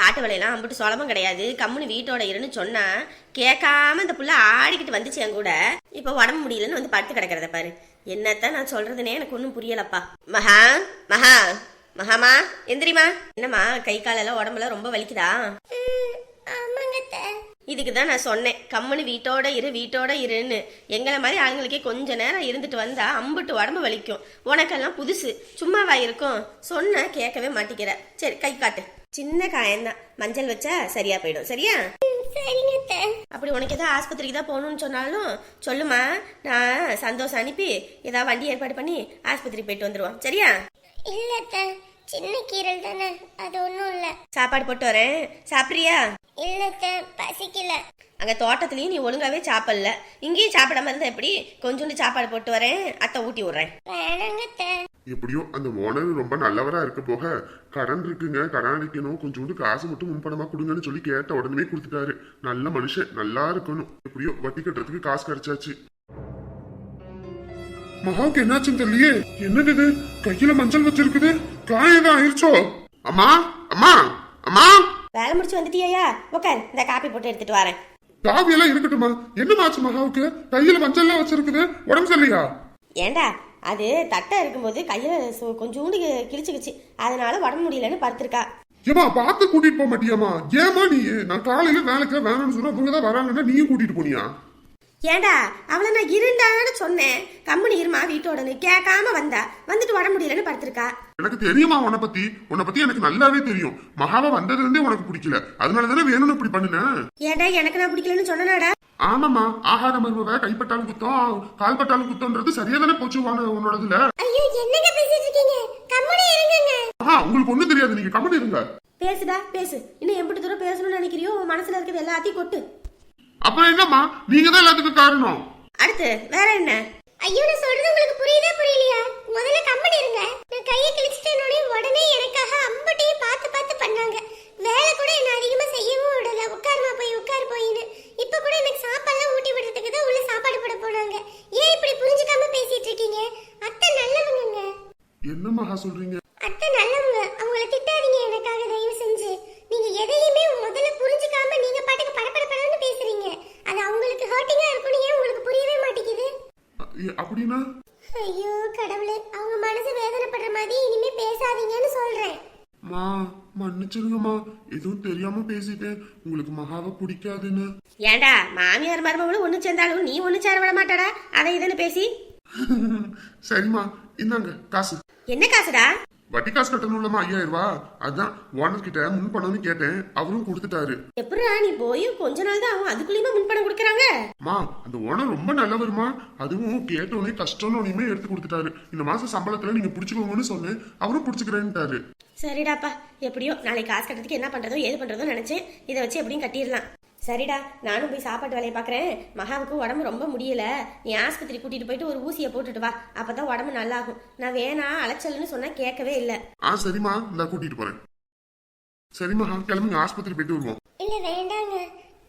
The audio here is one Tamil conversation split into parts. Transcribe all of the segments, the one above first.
காட்டு வேலையெல்லாம் அம்பிட்டு சொலமும் கிடையாது. கம்முன்னு வீட்டோட இருன்னு சொன்னா கேட்காம இந்த புள்ள ஆடிக்கிட்டு வந்துச்சு என் கூட. இப்போ உடம்பு முடியலன்னு வந்து படுத்து கிடக்கிறத பாரு. என்னத்தான் நான் சொல்றதுனே எனக்கு ஒன்றும் புரியலப்பா. மகா மகா மகாமா எந்திரிமா என்னம்மா கை காலெல்லாம் உடம்புல ரொம்ப வலிக்குதா? இதுக்கு தான் நான் சொன்னேன். கம்முன்னு வீட்டோட இரு வீட்டோட இருன்னு. எங்களை மாதிரி ஆளுங்களுக்கே கொஞ்ச நேரம் இருந்துட்டு வந்தா அம்புட்டு உடம்பு வலிக்கும். உனக்கெல்லாம் புதுசு. சும்மாவா இருக்கும்? சொன்ன கேட்கவே மாட்டிக்கிற சரி கை காட்டு. சின்ன காயம்தான் மஞ்சள் வச்சா சரியா போயிடும். சரியா? அப்படி உனக்கு ஏதாவது ஆஸ்பத்திரிக்கு தான் போகணும்னு சொன்னாலும் சொல்லுமா. நான் சந்தோஷம் அனுப்பி ஏதாவது வண்டி ஏற்பாடு பண்ணி ஆஸ்பத்திரி போயிட்டு வந்துருவோம். சரியா? இல்ல சின்ன கீரல் தானே? அது ஒன்றும் இல்லை. சாப்பாடு போட்டு வரேன் சாப்பிட்றியா? இல்ல அத்தை பசிக்கல. அங்கே தோட்டத்துலேயும் நீ ஒழுங்காவே சாப்பிடல. இங்கேயும் சாப்பிடாம இருந்தா எப்படி? கொஞ்சோண்டு சாப்பாடு போட்டு வரேன் அத்தை ஊட்டி விட்றேன். வேணாங்க அத்தை எப்படியோ அந்த ஓனர் ரொம்ப நல்லவரா இருக்க போக கடன் இருக்குங்க கடன் அடிக்கணும் கொஞ்சோண்டு காசு மட்டும் முன்பணமா கொடுங்கன்னு சொல்லி கேட்ட உடனே கொடுத்துட்டாரு. நல்ல மனுஷன் நல்லா இருக்கணும். எப்படியோ வட்டி கட்டுறதுக்கு காசு கிடைச்சாச்சு மகாவுக்கு என்னாச்சுன்னு தெரியலையே. என்னது இது? கையில மஞ்சள் வச்சிருக்குது. காயம் ஆயிருச்சோ? அம்மா அம்மா அம்மா. வேலை முடிச்சு வந்துட்டியா உட்கார் இந்த காப்பி போட்டு எடுத்துட்டு வரேன். காவியெல்லாம் இருக்கட்டுமா என்னமாச்சு மகாவுக்கு? கையில மஞ்சள்லாம் வச்சிருக்குது. உடம்பு சரியில்லையா? ஏண்டா அது தட்டை இருக்கும்போது கையில் சு- கொஞ்சோண்டு கிழிச்சுக்கிச்சு. அதனால உடம்பு முடியலன்னு படுத்திருக்கா. ஏமா பார்த்து கூட்டிட்டு போக மாட்டியாமா ஏமா நீ? நான் காலையில வேலைக்கு வேணும்னு சொன்னா அவங்க தான் வராங்கன்னா நீயும் கூட்டிட்டு போனியா? ஏண்டா அவளை நான் இருந்தான்னு சொன்னேன். கம்முனு இருமா வீட்டோடனு கேட்காம வந்தா. வந்துட்டு உடம்பு முடியலன்னு படுத்திருக்கா. எனக்கு தெரியுமா உன்னை பத்தி? உன்னை பத்தி எனக்கு நல்லாவே தெரியும். மகாவா வந்ததுல இருந்தே உனக்கு பிடிக்கல. அதனால தானே வேணும்னு இப்படி பண்ணுனேன் ஏண்டா எனக்கு நான் பிடிக்கலன்னு சொன்னனாடா. ஆமாமா ஆகார மருமக கைப்பட்டாலும் குத்தம். கால்பட்டாலும் குத்தம்ன்றது சரியா தானே போச்சு உன- உன்னோடதுல? ஐயோ என்னங்க பேசிட்டு இருக்கீங்க? கம்முனு உங்களுக்கு ஒண்ணும் தெரியாது. நீங்க கம்மி இருங்க. பேசுடா பேசு. இன்னும் எப்படி தூரம் பேசணும்னு நினைக்கிறியோ? உன் மனசுல இருக்கிறது எல்லாத்தையும் கொட்டு. அப்புறம் என்னம்மா? நீங்க தான் எல்லாத்துக்கும் காரணம். அடுத்து வேற என்ன? ஐயோ நான் சொல்றது உங்களுக்கு புரியுதா புரியலையா? முதல்ல கம்பெனி இருங்க. நான் கையை கிழிச்சிட்டேனோடனே உடனே எனக்காக அம்பட்டையும் பார்த்து பார்த்து பண்ணாங்க. வேலை கூட என்ன அதிகமா செய்யவும் விடல. உட்காருமா போய் உட்கார் போயின்னு. இப்ப கூட எனக்கு சாப்பாடுலாம் ஊட்டி விடுறதுக்கு தான் உள்ள சாப்பாடு போட போனாங்க. ஏன் இப்படி புரிஞ்சுக்காம பேசிட்டு இருக்கீங்க? அத்தை நல்லவங்கங்க என்ன மகா சொல்றீங்க அத்தை நல்லவங்க அவங்கள திட்டாதீங்க எனக்காக தயவு செஞ்சு நீங்க எதையுமே முதல்ல புரிஞ்சுக்காம நீங்க பாட்டுக்கு படபட படன்னு பேசுறீங்க அது அவங்களுக்கு ஹர்ட்டிங்கா இருக்கும்னு ஏன் உங்களுக்கு புரியவே மாட்டேங்குது அ- ஏ, அப்படின்னா ஐயோ கடவுளே அவங்க மனசு வேதனைப்படுற மாதிரி இனிமே பேசாதீங்கன்னு சொல்றேன் மா மன்னிச்சிருங்கம்மா. எதுவும் தெரியாம பேசிட்டேன். உங்களுக்கு மகாவை பிடிக்காதுன்னு. ஏண்டா மாமியார் மருமகளும் ஒண்ணு சேர்ந்தாலும் நீ ஒண்ணு சேர விட மாட்டாடா? அதை இதுன்னு பேசி. சரிம்மா இந்தாங்க காசு. என்ன காசுடா? வட்டி காசு கட்டணும்லமா ஐயாயிரம் ரூபாய். அதான் ஓனர் கிட்ட முன் பணம்னு கேட்டேன். அவரும் கொடுத்துட்டாரு. எப்படிடா நீ போய் கொஞ்ச நாள் தான் ஆகும் அதுக்குள்ளேயுமா முன்பணம் கொடுக்குறாங்க? மா அந்த ஓனர் ரொம்ப நல்லவருமா. அதுவும் கேட்டோடனே கஷ்டம்னு எடுத்து கொடுத்துட்டாரு. இந்த மாசம் சம்பளத்துல நீங்க புடிச்சுக்கோங்கன்னு சொன்னேன். அவரும் புடிச்சுக்கிறேன்ட்டாரு. சரிடாப்பா எப்படியோ நாளைக்கு காசு கட்டுறதுக்கு என்ன பண்றதோ ஏது பண்றதோ நினைச்சேன் இதை வச்சு எப்படியும் கட்டிடலாம். சரிடா நானும் போய் சாப்பாட்டு வேலையை பார்க்குறேன். மகாவுக்கு உடம்பு ரொம்ப முடியல. நீ ஆஸ்பத்திரி கூட்டிட்டு போயிட்டு ஒரு ஊசியை போட்டுட்டு வா. அப்பதான் உடம்பு நல்லாகும். நான் வேணா அலைச்சல்னு சொன்னா கேட்கவே இல்லை. ஆ சரிம்மா. இந்தா கூட்டிட்டு போறேன். சரிம்மா கிளம்புங்க. ஆஸ்பத்திரி போயிட்டு வருவோம். இல்ல வேண்டாங்க.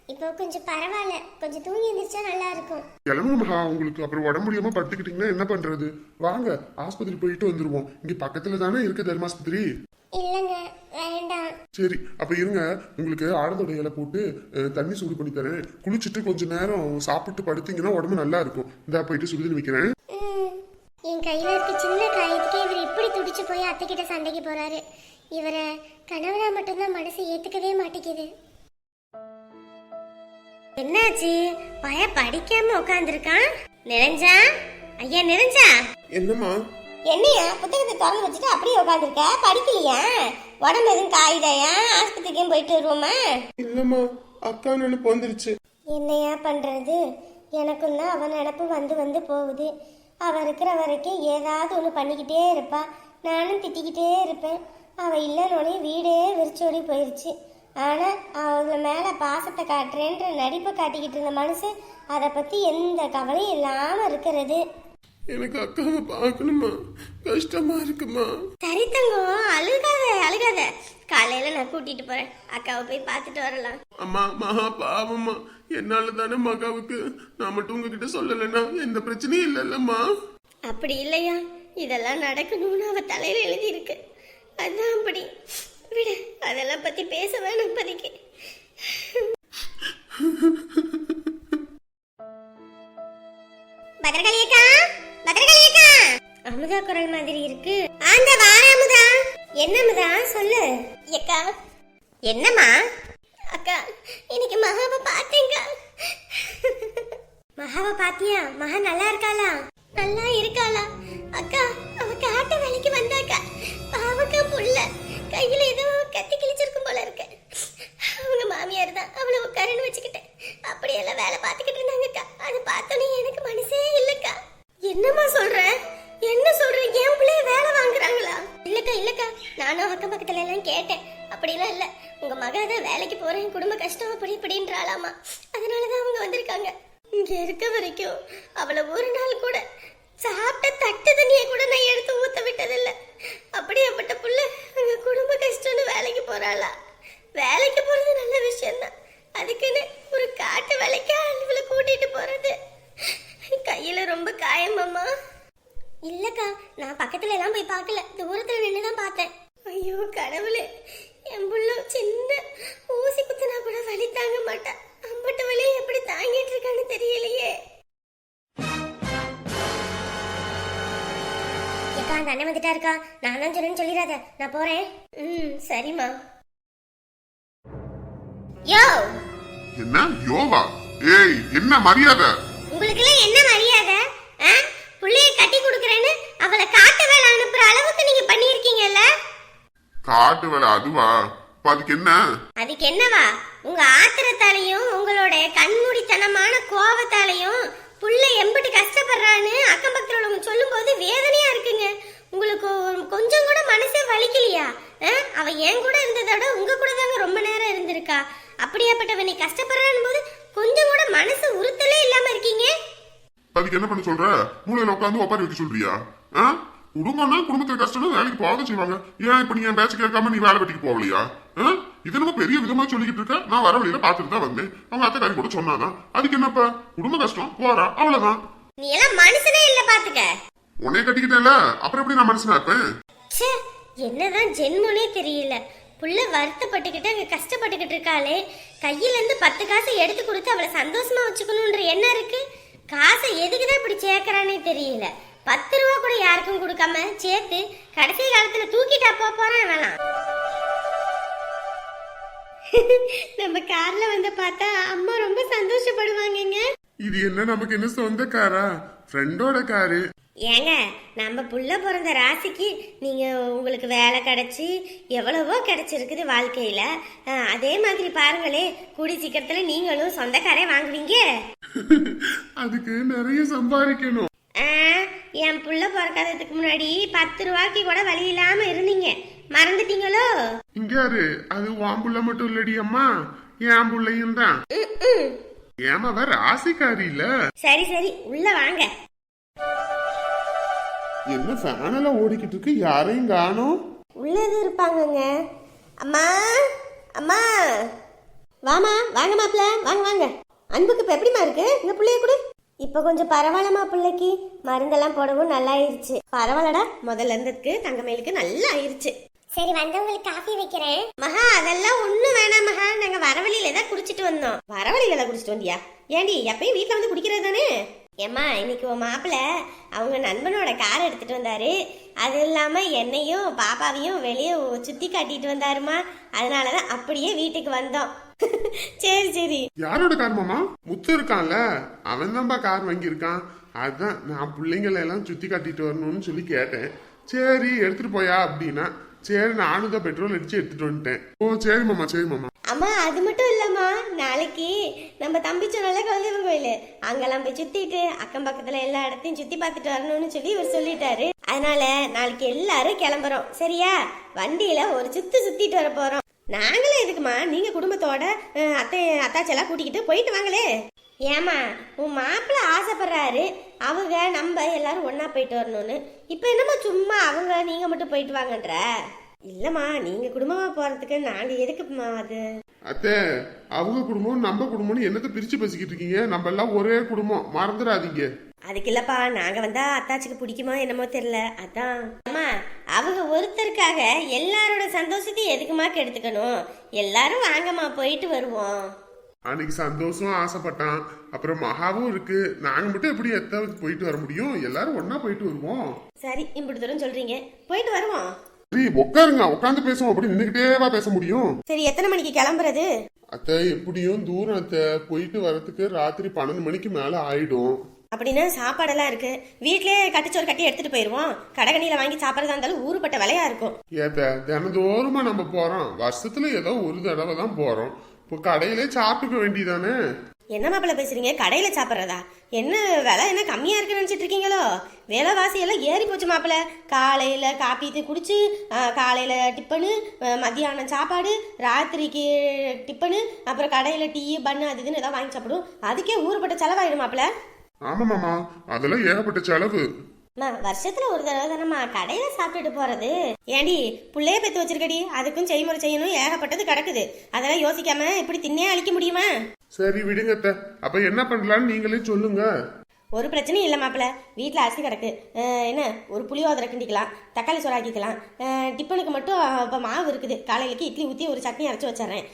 இப்போ கொஞ்சம் பரவாயில்ல. கொஞ்சம் தூங்கி எந்திரிச்சா நல்லா இருக்கும். கிளம்புங்க மகா. உங்களுக்கு அப்புறம் உடம்பு முடியாம படுத்துக்கிட்டீங்கன்னா என்ன பண்றது? வாங்க. ஆஸ்பத்திரி போயிட்டு வந்துருவோம். இங்க பக்கத்துல தானே இருக்கு தர்மாஸ்பத்திரி? இல்லைங்க வேண்டாம். சரி அப்ப இருங்க. உங்களுக்கு ஆடத்தோட இலை போட்டு தண்ணி சூடு பண்ணி தரேன். குளிச்சுட்டு கொஞ்ச நேரம் சாப்பிட்டு படுத்தீங்கன்னா உடம்பு நல்லா இருக்கும். இந்தா போயிட்டு சுடுதண்ணி வைக்கிறேன். என் கையில இருக்க சின்ன காயத்துக்கே இவர் இப்படி துடிச்சு போய் அத்தைக்கிட்ட சண்டைக்கு போறாரு. இவரை கணவனா மட்டும்தான் மனசு ஏத்துக்கவே மாட்டேங்குது. என்னாச்சு? பய படிக்காம உட்காந்துருக்கான் நிறைஞ்சா ஐயா நிறைஞ்சா என்னம்மா? என்னையா? புத்தகத்தை திறந்து வச்சுட்டு அப்படியே உட்காந்துருக்க படிக்கலையா? உடம்பு எதுவும் காயுதாயா? ஆஸ்பத்திரிக்கும் போயிட்டு வருவோமா? இல்லம்மா அக்கா நினைப்பு வந்துருச்சு என்னையா பண்றது? எனக்கும் தான் அவன் நினப்பு வந்து வந்து போகுது. அவ இருக்கிற வரைக்கும் ஏதாவது ஒன்று பண்ணிக்கிட்டே இருப்பா. நானும் திட்டிக்கிட்டே இருப்பேன். அவ இல்லைன்னொடனே வீடே விரிச்சோடி போயிருச்சு. ஆனால் அவள மேலே பாசத்தை காட்டுறேன்ற நடிப்பை காட்டிக்கிட்டு இருந்த மனுஷன் அதை பற்றி எந்த கவலையும் இல்லாமல் இருக்கிறது. எனக்கு அக்காவை பார்க்கணுமா? கஷ்டமா இருக்குமா? சரி தங்கம் அழுகாத அழுகாத. காலையில நான் கூட்டிட்டு போறேன். அக்காவை போய் பார்த்துட்டு வரலாம். அம்மா மகா பாவம்மா. என்னால தானே மகாவுக்கு? நான் மட்டும் உங்ககிட்ட சொல்லலைன்னா எந்த பிரச்சனையும் இல்லைல்லம்மா. அப்படி இல்லையா? இதெல்லாம் நடக்கணும்னு அவ தலையில எழுதி இருக்கு அதான் அப்படி. விடு அதெல்லாம் பத்தி பேச வேணும் இப்போதைக்கு. குரல் மாதிரி இருக்கு. அந்த வார அமுதா என்ன அமுதா சொல்லு. அக்கா என்னம்மா? அக்கா இன்னைக்கு மகாவை பார்த்தேங்க. மகாவை பாத்தியா? மகா நல்லா இருக்காளா? நல்லா இருக்காளா? அக்கா அவ காட்டு வேலைக்கு வந்தாக்கா. பாவக்கா புள்ள. கையில ஏதோ கத்தி போறாளா வேலைக்கு போறது நல்ல விஷயம்தான். அதுக்குன்னு ஒரு காட்டு வேலைக்கு அலுவல கூட்டிட்டு போறது. கையில ரொம்ப காயமாம்மா இல்லக்கா நான் பக்கத்துல எல்லாம் போய் பார்க்கல. தூரத்துல நின்று தான் பார்த்தேன். ஐயோ கடவுளே. என் புள்ள சின்ன ஊசி குத்துனா கூட வலி தாங்க மாட்டா. அம்பட்டு வலியை எப்படி தாங்கிட்டு இருக்கான்னு தெரியலையே. ஏக்கா அந்த அண்ணன் வந்துட்டா இருக்கா நான் தான் சொன்னேன்னு சொல்லிடாத. நான் போறேன். ம் சரிம்மா. யோ! என்ன? யோவா? ஏய் என்ன மரியாதை? என்ன மரியாதை? புள்ளைய கட்டி கொடுக்குறேன்னு அவளை காட்டு வேலை அனுப்புற அளவுக்கு நீங்க பண்ணியிருக்கீங்கல்ல? காட்டு வேலை அதுவா? இப்ப அதுக்கு என்ன? அதுக்கு என்னவா? உங்க ஆத்திரத்தாலையும் உங்களோட கண்மூடித்தனமான கோபத்தாலையும் புள்ள எம்பிட்டு கஷ்டப்படுறான்னு அக்கம் பக்கத்துல உள்ளவங்க சொல்லும்போது வேதனையா இருக்குங்க உங்களுக்கு ஒரு- கொஞ்சம் கூட மனசே வலிக்கலையா ஆ? அவ என் கூட இருந்ததோட உங்க கூட தாங்க ரொம்ப நேரம் இருந்திருக்கா அப்படியாப்பட்டவ நீ கஷ்டப்படுறான்னு போது கொஞ்சம் கூட மனசு உறுத்தலே இல்லாம இருக்கீங்க இப்ப அதுக்கு என்ன பண்ண சொல்ற? மூளையில உட்காந்து ஒப்பாரி வைக்க சொல்றியா? ஆ? குடும்பம்னா குடும்பத்துல கஷ்டம்னா வேலைக்கு போக செய்வாங்க. ஏன் இப்ப நீ என் பேச்சு கேட்காம நீ வேலை வெட்டிக்கு போகலையா? இது நம்ம பெரிய விதமா சொல்லிக்கிட்டு இருக்க. நான் வர வழியில பாத்துட்டு தான் வந்தேன். அவங்க அத்தைக்காரி கூட சொன்னாதான். அதுக்கு என்னப்பா? குடும்ப கஷ்டம். போறா. அவ்வளவுதான். நீ எல்லாம் மனுஷனே இல்ல பாத்துக்க. உன்னைய கட்டிக்கிட்டேன்ல. அப்புறம் எப்படி நான் மனுஷனா இருப்பேன்? ச்சே என்னதான் ஜென்மனே தெரியல. புள்ள வருத்தப்பட்டுக்கிட்டு அங்க கஷ்டப்பட்டுக்கிட்டு இருக்காளே. கையில இருந்து பத்து காசை எடுத்து கொடுத்து அவளை சந்தோஷமா வச்சுக்கணும்ன்ற எண்ணம் இருக்கு. காசை எதுக்குதான் இப்படி சேர்க்கறானே தெரியல. பத்து ரூபா கூட யாருக்கும் கொடுக்காம சேர்த்து கடைசி காலத்துல தூக்கிட்டா போக போறான் வேணாம் நம்ம கார்ல வந்து பார்த்தா அம்மா ரொம்ப சந்தோஷப்படுவாங்கங்க. இது என்ன நமக்கு என்ன சொந்த காரா ஃப்ரெண்டோட காரு. ஏங்க நம்ம புள்ள பிறந்த ராசிக்கு நீங்க உங்களுக்கு வேலை கிடைச்சி எவ்வளவோ கிடைச்சிருக்குது வாழ்க்கையில. அதே மாதிரி பாருங்களே கூடி சீக்கிரத்துல நீங்களும் சொந்தக்காரே வாங்குவீங்க. அதுக்கு நிறைய சம்பாதிக்கணும். என் புள்ள பிறக்காததுக்கு முன்னாடி பத்து ரூபாய்க்கு கூட வழி இல்லாம இருந்தீங்க. மறந்துட்டீங்களோ? இங்க யாரு? அது உன் புள்ள மட்டும் இல்லடி அம்மா. என் புள்ளையும் தான். ஏமாவ ராசிக்காரி இல்ல சரி சரி உள்ள வாங்க. என்ன ஃபேனெல்லாம் ஓடிக்கிட்டு இருக்கு யாரையும் காணோம். உள்ளது இருப்பாங்கங்க? அம்மா அம்மா. வாமா வாங்க மாப்பிள்ள வாங்க வாங்க. அன்புக்கு இப்போ எப்படிமா இருக்கு? இந்த பிள்ளைய கூட. இப்போ கொஞ்சம் பரவாயில்லமா பிள்ளைக்கு. மருந்தெல்லாம் போடவும் நல்லா ஆயிருச்சு பரவாயில்லடா முதல்ல இருந்ததுக்கு தங்கமயிலுக்கு நல்லா ஆயிருச்சு. சரி வந்தவங்களுக்கு காஃபி வைக்கிறேன். மகா அதெல்லாம் ஒண்ணும் வேணாம் மகா. நாங்க வரவழியில தான் குடிச்சிட்டு வந்தோம். வரவழியில தான் குடிச்சிட்டு வந்தியா? ஏண்டி எப்பயும் வீட்ல வந்து குடிக்கிறது தானே? ஏம்மா இன்னைக்கு உன் மாப்பிள்ள அவங்க நண்பனோட கார் எடுத்துட்டு வந்தாரு. அது இல்லாம என்னையும் பாப்பாவையும் வெளியே சுத்தி காட்டிட்டு வந்தாருமா. அதனாலதான் அப்படியே வீட்டுக்கு வந்தோம். சரி சரி. யாரோட கார் மாமா? முத்து இருக்கான்ல. அவன் தான்ப்பா கார் வாங்கியிருக்கான். அதான் நான் பிள்ளைங்களை எல்லாம் சுத்தி காட்டிட்டு வரணும்னு சொல்லி கேட்டேன். சரி எடுத்துட்டு போயா அப்படின்னா சரி நானும் தான் பெட்ரோல் அடிச்சு எடுத்துட்டு வந்துட்டேன். ஓ சரி மாமா சரி மாமா. அம்மா அது மட்டும் இல்லம்மா நாளைக்கு நம்ம தம்பி சொன்னால குலதெய்வம் கோயில். அங்கெல்லாம் போய் சுத்திட்டு அக்கம் பக்கத்துல எல்லா இடத்தையும் சுத்தி பார்த்துட்டு வரணும்னு சொல்லி இவர் சொல்லிட்டாரு. அதனால நாளைக்கு எல்லாரும் கிளம்புறோம். சரியா? வண்டியில ஒரு சுத்து சுத்திட்டு வர போறோம். நாங்களே இதுக்குமா நீங்க குடும்பத்தோட அத்தை அத்தாச்செல்லாம் கூட்டிக்கிட்டு போயிட்டு வாங்களே. ஏமா உன் மாப்பிள்ள ஆசைப்படுறாரு. அவங்க நம்ம எல்லாரும் ஒன்றா போயிட்டு வரணும்னு. இப்போ என்னம்மா சும்மா அவங்க நீங்க மட்டும் போயிட்டு வாங்கன்ற? இல்லம்மா நீங்க குடும்பமா போறதுக்கு நாங்க எதுக்குமா அது? அத்தை அவங்க குடும்பம் நம்ம குடும்பம்னு என்னத்த பிரிச்சு பேசிக்கிட்டு இருக்கீங்க? நம்ம எல்லாம் ஒரே குடும்பம். மறந்துடாதீங்க. அதுக்கு இல்லப்பா நாங்க வந்தா அத்தாச்சிக்கு பிடிக்குமா என்னமோ தெரியல. அதான். அம்மா அவங்க ஒருத்தருக்காக எல்லாரோட சந்தோஷத்தை எதுக்குமா கெடுத்துக்கணும்? எல்லாரும் வாங்கம்மா போயிட்டு வருவோம். அன்னைக்கு சந்தோஷம் ஆசைப்பட்டான். அப்புறம் மகாவும் இருக்கு. நாங்க மட்டும் எப்படி எத்தாவது போயிட்டு வர முடியும்? எல்லாரும் ஒண்ணா போயிட்டு வருவோம். சரி இப்படி தூரம் சொல்றீங்க. போயிட்டு வருவோம். சரி உட்காருங்க உட்காந்து பேசுவோம். அப்படி நின்னுகிட்டேவா பேச முடியும். சரி எத்தனை மணிக்கு கிளம்புறது? அத்தை எப்படியும் தூரம் அத்தை. போயிட்டு வரதுக்கு ராத்திரி பன்னெண்டு மணிக்கு மேல ஆயிடும். அப்படின்னா சாப்பாடெல்லாம் இருக்கு. வீட்லயே கட்டிச்சோறு கட்டி எடுத்துட்டு போயிருவோம். கடைகணியில வாங்கி சாப்பிட்றதா இருந்தாலும் ஊருப்பட்ட விலையா இருக்கும். ஏத்த தினந்தோறுமா நம்ம போறோம். வருஷத்துல ஏதோ ஒரு தடவை தான் போறோம். இப்போ கடையிலே சாப்பிட்டுக்க வேண்டியதானே? என்ன மாப்பிள்ள பேசுறீங்க? கடையில சாப்பிட்றதா? என்ன விலை என்ன கம்மியா இருக்குன்னு நினைச்சிட்டு இருக்கீங்களோ? விலைவாசி எல்லாம் ஏறி போச்சு மாப்பிள்ள. காலையில காப்பி குடிச்சு காலையில டிப்பனு மத்தியானம் சாப்பாடு ராத்திரிக்கு டிப்பனு அப்புறம் கடையில டீ பண்ணு அது இதுன்னு ஏதாவது வாங்கி சாப்பிடும் அதுக்கே ஊருப்பட்ட செலவாயிடும் மாப்பிள்ள. ஆமா மாமா அதெல்லாம் ஏகப்பட்ட செலவு. வருஷத்துல ஒரு தடவை தானம்மா கடையில சாப்பிட்டுட்டு போறது. ஏண்டி புள்ளைய பெத்து வச்சிருக்கடி. அதுக்கும் செய்முறை செய்யணும் ஏகப்பட்டது கிடக்குது. அதெல்லாம் யோசிக்காம இப்படி தின்னே அழிக்க முடியுமா? சரி விடுங்க அத்தை. அப்ப என்ன பண்ணலாம்னு நீங்களே சொல்லுங்க. ஒரு பிரச்சனையும் இல்லை மாப்பிள்ள வீட்டில் அரிசி கிடக்கு என்ன? ஒரு புளியோதரை கிண்டிக்கலாம் தக்காளி சோறாக்கிக்கலாம் டிப்பனுக்கு டிஃபனுக்கு மட்டும் இப்போ மாவு இருக்குது. காலையிலக்கு இட்லி ஊற்றி ஒரு சட்னி அரைச்சி வச்சிடுறேன்.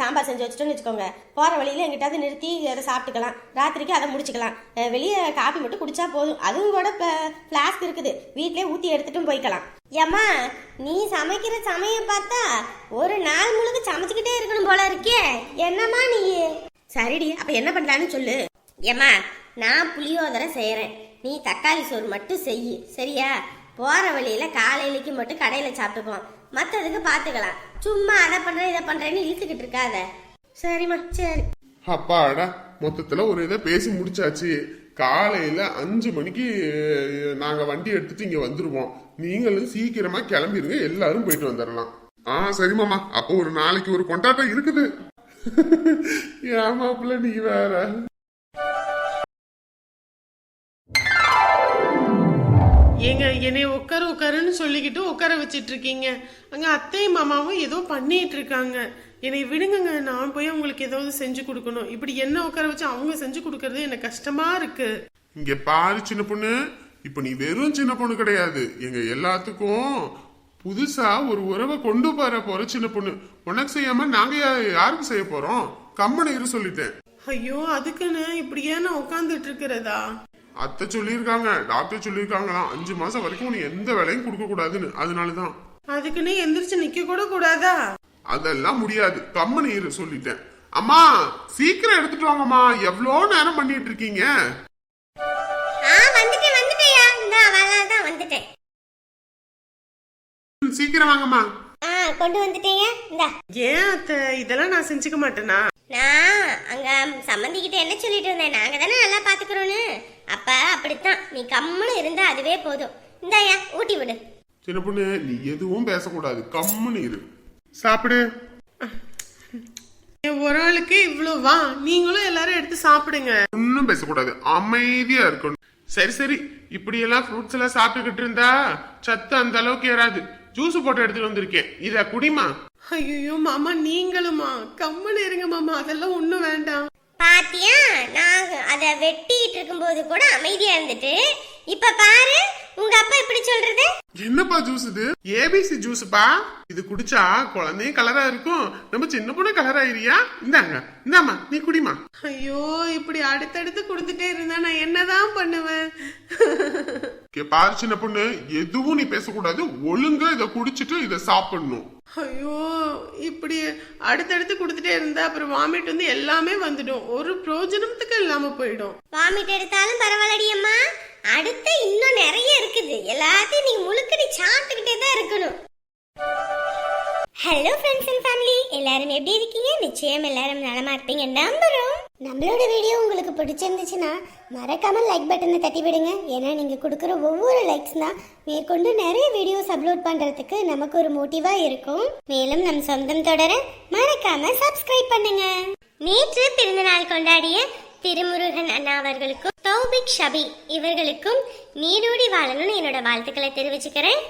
சாம்பார் செஞ்சு வச்சுட்டோன்னு வச்சுக்கோங்க. போகிற வழியில் எங்கிட்டாவது நிறுத்தி அதை சாப்பிட்டுக்கலாம். ராத்திரிக்கு அதை முடிச்சுக்கலாம். வெளியே காஃபி மட்டும் குடிச்சா போதும். அதுவும் கூட இப்போ ஃப்ளாஸ்க் இருக்குது. வீட்டிலே ஊற்றி எடுத்துட்டும் போய்க்கலாம். ஏம்மா நீ சமைக்கிற சமையல் பார்த்தா ஒரு நாள் முழுக்க சமைச்சிக்கிட்டே இருக்கணும் போல இருக்கே. என்னம்மா நீ? சரிடி அப்போ என்ன பண்ணலான்னு சொல்லு. ஏம்மா நான் புளியோதரை செய்கிறேன் நீ தக்காளி சோறு மட்டும் செய் சரியா? போகிற வழியில் காலையிலக்கு மட்டும் கடையில் சாப்பிட்டுப்போம் மற்றதுக்கு பார்த்துக்கலாம் சும்மா அதை பண்ணுறேன் இதை பண்ணுறேன்னு இழுத்துக்கிட்டு இருக்காத. சரிம்மா சரி. அப்பாடா மொத்தத்துல ஒரு இதை பேசி முடிச்சாச்சு. காலையில அஞ்சு மணிக்கு நாங்கள் நாங்க வண்டி எடுத்துட்டு இங்க வந்துருவோம். நீங்களும் சீக்கிரமா கிளம்பிருங்க எல்லாரும் போயிட்டு வந்துடலாம் ஆ சரி மாமா அப்போ ஒரு நாளைக்கு ஒரு கொண்டாட்டம் இருக்குது. ஏமாப்புல நீ வேற. ஏங்க என்னை உட்காரு உட்காருன்னு சொல்லிக்கிட்டு உட்கார வச்சிட்டு இருக்கீங்க அங்க அத்தையும் மாமாவும் ஏதோ பண்ணிட்டு இருக்காங்க என்னை விடுங்கங்க நான் போய் உங்களுக்கு ஏதாவது செஞ்சு கொடுக்கணும். இப்படி என்ன உட்கார வச்சு அவங்க செஞ்சு கொடுக்கறது எனக்கு கஷ்டமா இருக்கு. இங்க பாரு சின்ன பொண்ணு. இப்ப நீ வெறும் சின்ன பொண்ணு கிடையாது. எங்க எல்லாத்துக்கும் புதுசா ஒரு உறவை கொண்டு வர போற சின்ன பொண்ணு. உனக்கு செய்யாம நாங்க யாருக்கு செய்ய போறோம்? கம்மனை இரு சொல்லிட்டேன். ஐயோ அதுக்குன்னு இப்படியே நான் உட்காந்துட்டு இருக்கிறதா? அத்தை சொல்லியிருக்காங்க டாக்டர் சொல்லியிருக்காங்களாம். அஞ்சு மாசம் வரைக்கும் நீ எந்த வேலையும் கொடுக்க கூடாதுன்னு. அதனாலதான். அதுக்குன்னு எந்திரிச்சு நிக்க கூட கூடாதா? அதெல்லாம் முடியாது. கம்மனி இரு சொல்லிட்டேன். அம்மா சீக்கிரம் எடுத்துட்டு வாங்கம்மா. எவ்வளோ நேரம் பண்ணிட்டு இருக்கீங்க? ஆ வந்துட்டேன் வந்துட்டேயா இந்த தான் வந்துட்டேன். ம், சீக்கிரம் வாங்கம்மா. ஆ கொண்டு வந்துட்டேயா இந்தா. ஏன் அத்தை? இதெல்லாம் நான் செஞ்சுக்க மாட்டேனா? நான் அங்க சம்மந்திக்கிட்ட என்ன சொல்லிட்டு இருந்தேன்? நாங்க தானே நல்லா பாத்துக்கிறோன்னு. அப்ப அப்படித்தான். நீ கம்முன்னு இருந்தா அதுவே போதும். இந்தாயா ஊட்டி விடு. சின்ன பொண்ணு நீ எதுவும் பேசக்கூடாது. கம்முன்னு இரு. சாப்பிடு. என் ஒரு ஆளுக்கு இவ்வளவு வா. நீங்களும் எல்லாரும் எடுத்து சாப்பிடுங்க. ஒன்னும் பேசக்கூடாது. அமைதியா இருக்கணும். சரி சரி. இப்படி எல்லாம் ஃப்ரூட்ஸ் எல்லாம் சாப்பிட்டுக்கிட்டு இருந்தா சத்து அந்த அளவுக்கு ஏறாது. ஜூஸ் போட்டு எடுத்துட்டு வந்திருக்கேன். இத குடிமா? ஐயோ மாமா நீங்களுமா? கம்மன் இருங்க மாமா. அதெல்லாம் ஒண்ணும் வேண்டாம். பாத்தியா? நான் அத வெட்டிட்டு இருக்கும்போது கூட அமைதியா இருந்துட்டு இப்ப பாரு உங்க அப்பா இப்படி சொல்றது? என்னப்பா ஜூஸ் இது? ஏபிசி ஜூஸ்ப்பா இது குடிச்சா குழந்தையும் கலரா இருக்கும். நம்ம சின்ன பொண்ணு கலர் ஆயிரியா இந்தாங்க. இந்தாம்மா நீ குடிமா ஐயோ இப்படி அடுத்தடுத்து கொடுத்துட்டே இருந்தா நான் என்னதான் பண்ணுவேன்? பாரு சின்ன பொண்ணு. எதுவும் நீ பேசக்கூடாது. ஒழுங்கா இத குடிச்சிட்டு இத சாப்பிடணும். ஐயோ இப்படி அடுத்தடுத்து கொடுத்துட்டே இருந்தா அப்புறம் வாமிட் வந்து எல்லாமே வந்துடும். ஒரு பிரயோஜனத்துக்கு இல்லாம போயிடும். வாமிட் எடுத்தாலும் பரவாயில்லடி அம்மா. அடுத்து இன்னும் நிறைய இருக்குது. எல்லாத்தையும் நீ முழுக்க நீ சாப்பிட்டுக்கிட்டே தான் இருக்கணும். ஹலோ ஃப்ரெண்ட்ஸ் அண்ட் ஃபேமிலி எல்லாரும் எப்படி இருக்கீங்க? நிச்சயம் எல்லாரும் நலமா இருப்பீங்க. நம்புறோம். நம்மளோட வீடியோ உங்களுக்கு பிடிச்சிருந்துச்சுன்னா மறக்காம லைக் பட்டனை தட்டி விடுங்க. ஏன்னா நீங்க கொடுக்குற ஒவ்வொரு லைக்ஸ் தான் மேற்கொண்டு நிறைய வீடியோஸ் அப்லோட் பண்றதுக்கு நமக்கு ஒரு மோட்டிவா இருக்கும். மேலும் நம் சொந்தம் தொடர மறக்காம சப்ஸ்கிரைப் பண்ணுங்க. நேற்று பிறந்தநாள் கொண்டாடிய திருமுருகன் அண்ணா அவர்களுக்கும் தௌபிக் ஷபி இவர்களுக்கும் நீடூடி வாழணும்னு என்னோட வாழ்த்துக்களை தெரிவிச்சுக்கிறேன்.